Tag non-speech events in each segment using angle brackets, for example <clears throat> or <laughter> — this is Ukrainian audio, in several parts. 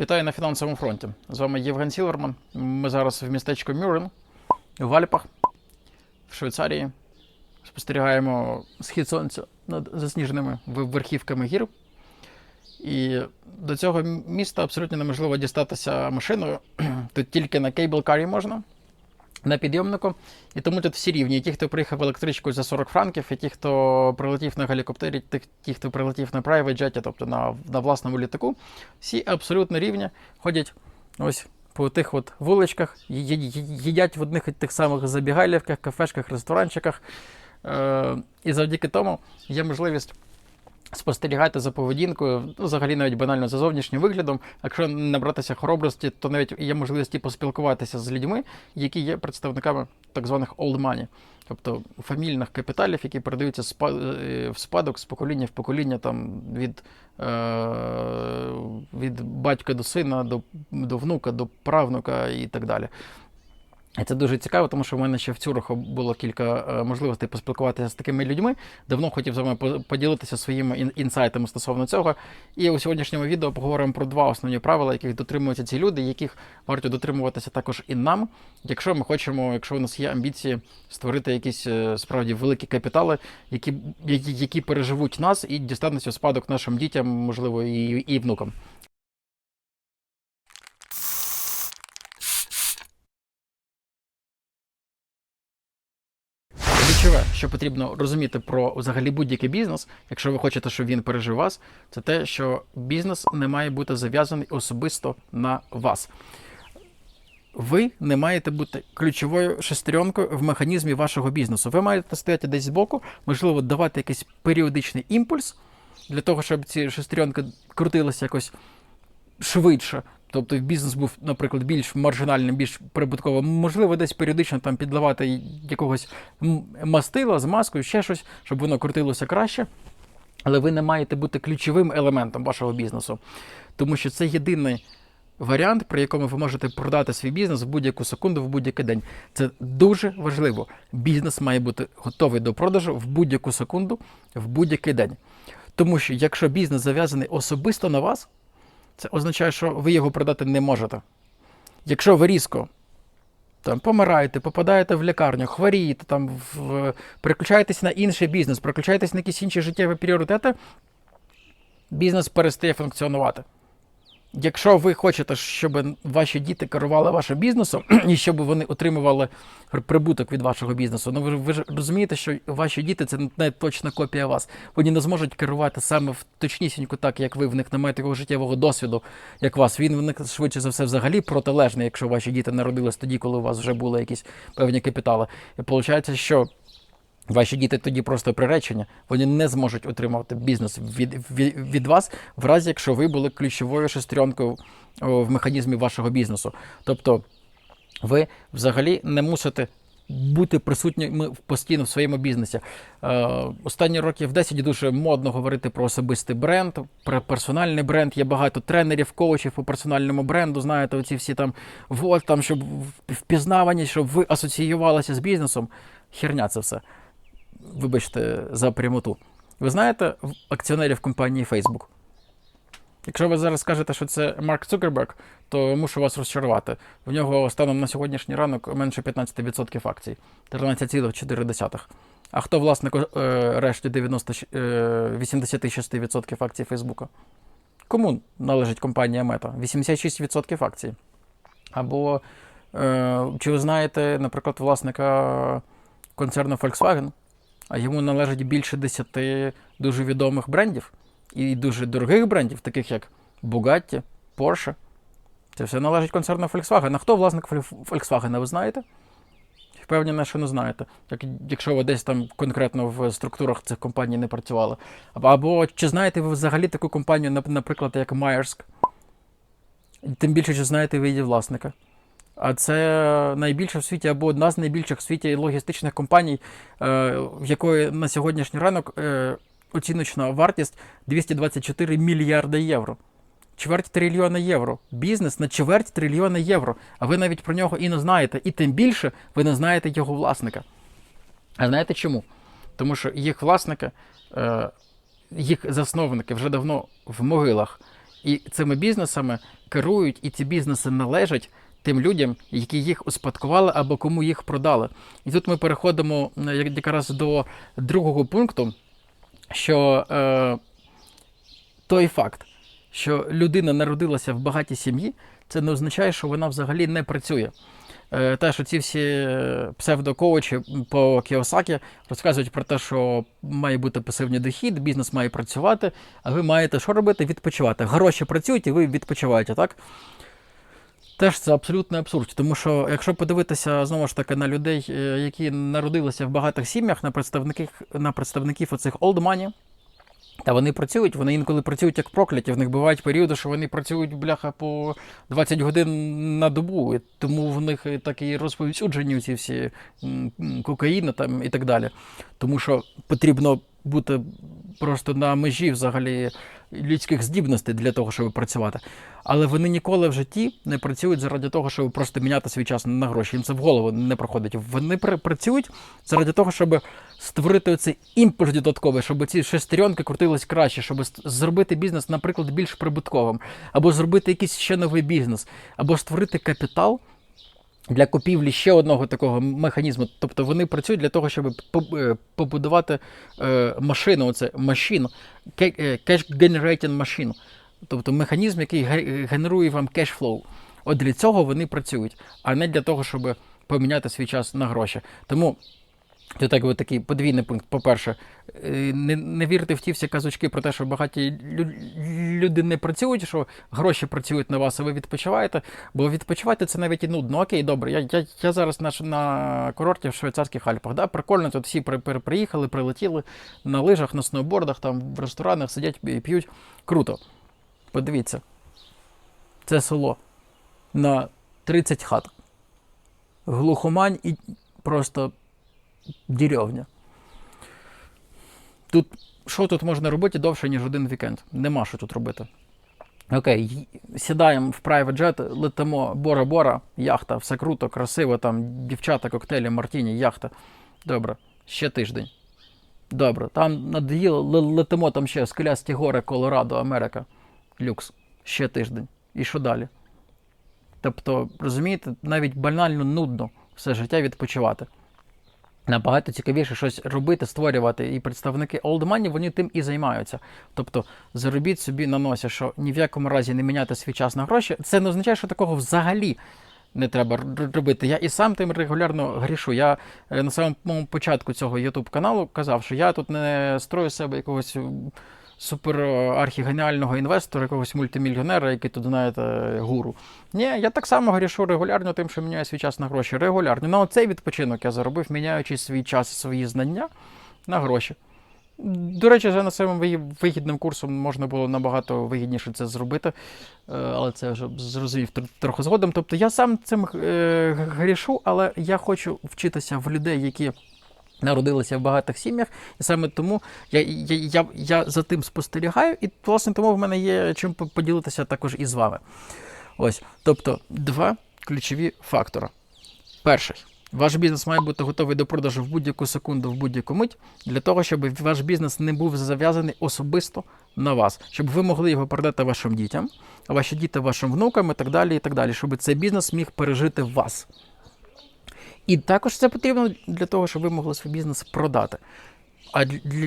Вітаю на фінансовому фронті. З вами Євген Сілверман. Ми зараз в містечку Мюрен в Альпах в Швейцарії. Спостерігаємо схід сонця над засніженими верхівками гір. І до цього міста абсолютно неможливо дістатися машиною. <clears throat> Тут тільки на кейбл-карі можна, на підйомнику. І тому тут всі рівні. Ті, хто приїхав електричкою за 40 франків, і ті, хто прилетів на гелікоптері, ті, хто прилетів на private джеті, тобто на, на власному літаку, всі абсолютно рівні, ходять ось по тих от вуличках, їдять в одних і тих самих забігайлівках, кафешках, ресторанчиках. Е, і завдяки тому є можливість спостерігати за поведінкою, ну, взагалі навіть банально за зовнішнім виглядом. Якщо набратися хоробрості, то навіть є можливість поспілкуватися з людьми, які є представниками так званих old money, тобто фамільних капіталів, які передаються е, в спадок з покоління в покоління, там від, е- від батька до сина, до, до внука, до правнука і так далі. І це дуже цікаво, тому що в мене ще в Цюриху було кілька е, можливостей поспілкуватися з такими людьми. Давно хотів з вами по- поділитися своїми ін- інсайтами стосовно цього. І у сьогоднішньому відео поговоримо про два основні правила, яких дотримуються ці люди, яких варто дотримуватися також і нам, якщо ми хочемо, якщо у нас є амбіції створити якісь е, справді великі капітали, які, які, які переживуть нас і дістануться в спадок нашим дітям, можливо, і, і внукам. Що потрібно розуміти про взагалі будь-який бізнес, якщо ви хочете, щоб він пережив вас, це те, що бізнес не має бути зав'язаний особисто на вас. Ви не маєте бути ключовою шестеренкою в механізмі вашого бізнесу. Ви маєте стояти десь збоку, можливо, давати якийсь періодичний імпульс для того, щоб ці шестеренки крутилися якось швидше. Тобто бізнес був, наприклад, більш маржинальним, більш прибутковим. Можливо, десь періодично там підливати якогось мастила з маскою, ще щось, щоб воно крутилося краще. Але ви не маєте бути ключовим елементом вашого бізнесу. Тому що це єдиний варіант, при якому ви можете продати свій бізнес в будь-яку секунду, в будь-який день. Це дуже важливо. Бізнес має бути готовий до продажу в будь-яку секунду, в будь-який день. Тому що якщо бізнес зав'язаний особисто на вас, це означає, що ви його продати не можете. Якщо ви різко там, помираєте, попадаєте в лікарню, хворієте, там, в, переключаєтесь на інший бізнес, переключаєтесь на якісь інші життєві пріоритети, бізнес перестає функціонувати. Якщо ви хочете, щоб ваші діти керували вашим бізнесом <clears throat> і щоб вони отримували прибуток від вашого бізнесу, ну ви, ви ж розумієте, що ваші діти це не точна копія вас. Вони не зможуть керувати саме в точнісінько так, як ви. В них немає такого життєвого досвіду, як вас. Він в них швидше за все взагалі протилежний, якщо ваші діти народились тоді, коли у вас вже були якісь певні капітали. І виходить, що Ваші діти тоді просто приречені, вони не зможуть отримати бізнес від, від, від вас, в разі якщо ви були ключовою шестеренкою в механізмі вашого бізнесу. Тобто ви взагалі не мусите бути присутніми в- постійно в своєму бізнесі. Е, останні років 10 дуже модно говорити про особистий бренд, про персональний бренд. Є багато тренерів, коучів по персональному бренду. Знаєте, оці всі там вот там, щоб в- впізнавані, щоб ви асоціювалися з бізнесом. Херня це все вибачте за прямоту. Ви знаєте акціонерів компанії Facebook? Якщо ви зараз скажете, що це Марк Цукерберг, то мушу вас розчарувати. В нього станом на сьогоднішній ранок менше 15% акцій, 13,4%. А хто власник решті 90, е, 86% акцій Фейсбука? Кому належить компанія Meta? 86% акцій. Або е, чи ви знаєте, наприклад, власника концерну Volkswagen? А йому належить більше 10 дуже відомих брендів і дуже дорогих брендів, таких як Bugatti, Porsche. Це все належить концерну Volkswagen. А хто власник Volkswagen, ви знаєте? Впевнений, що не знаєте. Як, якщо ви десь там конкретно в структурах цих компаній не працювали. Або, чи знаєте ви взагалі таку компанію, наприклад, як Майерськ? Тим більше, чи знаєте ви її власника. А це найбільша в світі або одна з найбільших в світі логістичних компаній, е, в якої на сьогоднішній ранок е, оціночна вартість 224 мільярди євро. Чверть трильйона євро. Бізнес на чверть трильйона євро. А ви навіть про нього і не знаєте. І тим більше ви не знаєте його власника. А знаєте чому? Тому що їх власники, е, їх засновники вже давно в могилах. І цими бізнесами керують, і ці бізнеси належать тим людям, які їх успадкували або кому їх продали. І тут ми переходимо е, якраз до другого пункту, що е, той факт, що людина народилася в багатій сім'ї, це не означає, що вона взагалі не працює. Е, Те, що ці всі е, псевдокоучі по Кіосакі розказують про те, що має бути пасивний дохід, бізнес має працювати, а ви маєте що робити? Відпочивати. Гроші працюють, і ви відпочиваєте, так? Теж це абсолютний абсурд, тому що якщо подивитися знову ж таки на людей, е, які народилися в багатих сім'ях, на представників на представників оцих old та вони працюють, вони інколи працюють як прокляті. В них бувають періоди, що вони працюють бляха по 20 годин на добу, і тому в них і так і розповсюджені ці всі кокаїни там і так далі. Тому що потрібно бути просто на межі взагалі людських здібностей для того, щоб працювати. Але вони ніколи в житті не працюють заради того, щоб просто міняти свій час на гроші. Їм це в голову не проходить. Вони пр- працюють заради того, щоб створити цей імпульс додатковий, щоб ці шестеренки крутились краще, щоб зробити бізнес, наприклад, більш прибутковим, або зробити якийсь ще новий бізнес, або створити капітал. Для купівлі ще одного такого механізму. Тобто вони працюють для того, щоб е, побудувати е, машину, оце машину, cash generating machine. Тобто механізм, який генерує вам кешфлоу. От для цього вони працюють, а не для того, щоб поміняти свій час на гроші. Тому це так, такий подвійний пункт. По-перше, е, не, не вірте в ті всі казочки про те, що багаті лю- люди не працюють, що гроші працюють на вас, а ви відпочиваєте. Бо відпочивати це навіть і нудно. Окей, добре. Я, я, я зараз на, на курорті в швейцарських Альпах. Да? Прикольно, тут всі при, при, приїхали, прилетіли на лижах, на сноубордах, там в ресторанах сидять і п'ють. Круто. Подивіться. Це село на 30 хат. Глухомань і просто деревня. Тут що тут можна робити довше, ніж один вікенд? Нема що тут робити. Окей, сідаємо в private jet, летимо Бора-Бора, яхта, все круто, красиво, там дівчата, коктейлі, мартіні, яхта. Добре, ще тиждень. Добре, там надоїло, летимо там ще скелясті гори, Колорадо, Америка. Люкс. Ще тиждень. І що далі? Тобто, розумієте, навіть банально нудно все життя відпочивати. Набагато цікавіше щось робити, створювати. І представники Old Money, вони тим і займаються. Тобто заробіть собі на носі, що ні в якому разі не міняти свій час на гроші. Це не означає, що такого взагалі не треба робити. Я і сам тим регулярно грішу. Я е, на самому початку цього YouTube каналу казав, що я тут не строю себе якогось супер е, архігеніального інвестора, якогось мультимільйонера, який тут, знаєте, гуру. Ні, я так само грішу регулярно тим, що міняю свій час на гроші. Регулярно. На оцей відпочинок я заробив, міняючи свій час свої знання на гроші. До речі, за на вигі- вигідним курсом можна було набагато вигідніше це зробити, е, але це вже зрозумів трохи згодом. Тобто я сам цим е, грішу, але я хочу вчитися в людей, які народилися в багатих сім'ях, і саме тому я, я, я, я за тим спостерігаю, і власне тому в мене є чим поділитися також і з вами. Ось, тобто, два ключові фактори. Перший. Ваш бізнес має бути готовий до продажу в будь-яку секунду, в будь-яку мить, для того, щоб ваш бізнес не був зав'язаний особисто на вас, щоб ви могли його продати вашим дітям, а ваші діти вашим внукам і так далі, і так далі, щоб цей бізнес міг пережити вас. І також це потрібно для того, щоб ви могли свій бізнес продати. А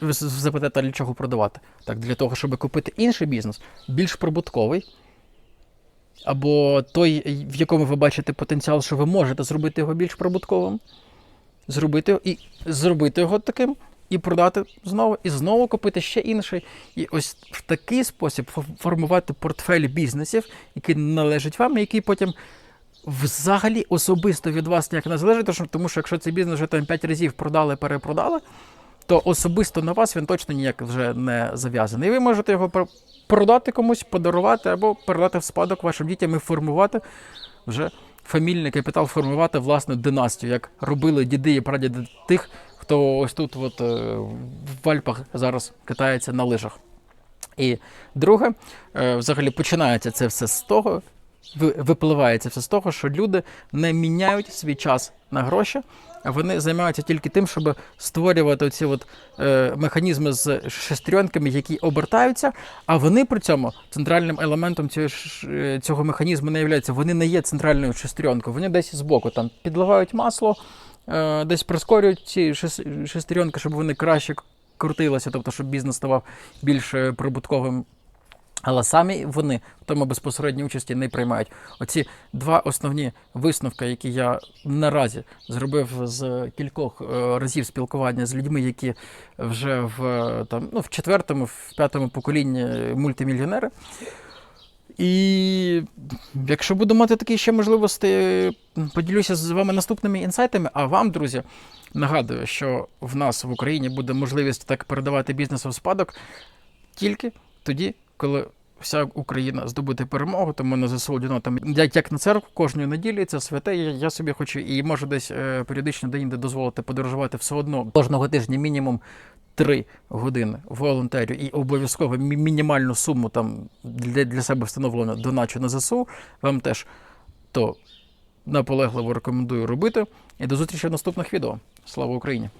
ви запитаєте, для чого продавати? Так, для того, щоб купити інший бізнес, більш прибутковий, або той, в якому ви бачите потенціал, що ви можете зробити його більш прибутковим, зробити і зробити його таким, і продати знову, і знову купити ще інший. І ось в такий спосіб фо- формувати портфель бізнесів, який належить вам, і який потім взагалі особисто від вас ніяк не залежить, тому що- якщо цей бізнес вже там 5 разів продали, перепродали, то особисто на вас він точно ніяк вже не зав'язаний. І ви можете його продати комусь, подарувати або передати в спадок вашим дітям і формувати вже фамільний капітал, формувати власну династію, як робили діди і прадіди тих, хто ось тут, от, е, в Альпах зараз катається на лижах. І друге, е, взагалі починається це все з того, випливає це все з того, що люди не міняють свій час на гроші, вони займаються тільки тим, щоб створювати ці от, е, механізми з шестеренками, які обертаються, а вони при цьому центральним елементом цього, е, цього механізму не являються. Вони не є центральною шестеренкою, вони десь збоку там підливають масло, е, десь прискорюють ці шес- шестеренки, щоб вони краще крутилися, тобто щоб бізнес ставав більш е, прибутковим. Але самі вони в тому безпосередній участі не приймають. Оці два основні висновки, які я наразі зробив з кількох е, разів спілкування з людьми, які вже в е, там ну в четвертому, в п'ятому поколінні мультимільйонери. І якщо буду мати такі ще можливості, поділюся з вами наступними інсайтами. А вам, друзі, нагадую, що в нас в Україні буде можливість так передавати бізнес у спадок тільки тоді, коли вся Україна здобуде перемогу, тому на ЗСУ там як, як на церкву кожної неділі, це святе. Я, я собі хочу і можу десь е, періодично де-інде дозволити подорожувати все одно кожного тижня мінімум. Три години волонтерю і обов'язково мінімальну суму там для, для себе встановлено доначу на ЗСУ. Вам теж то наполегливо рекомендую робити. І до зустрічі в наступних відео. Слава Україні!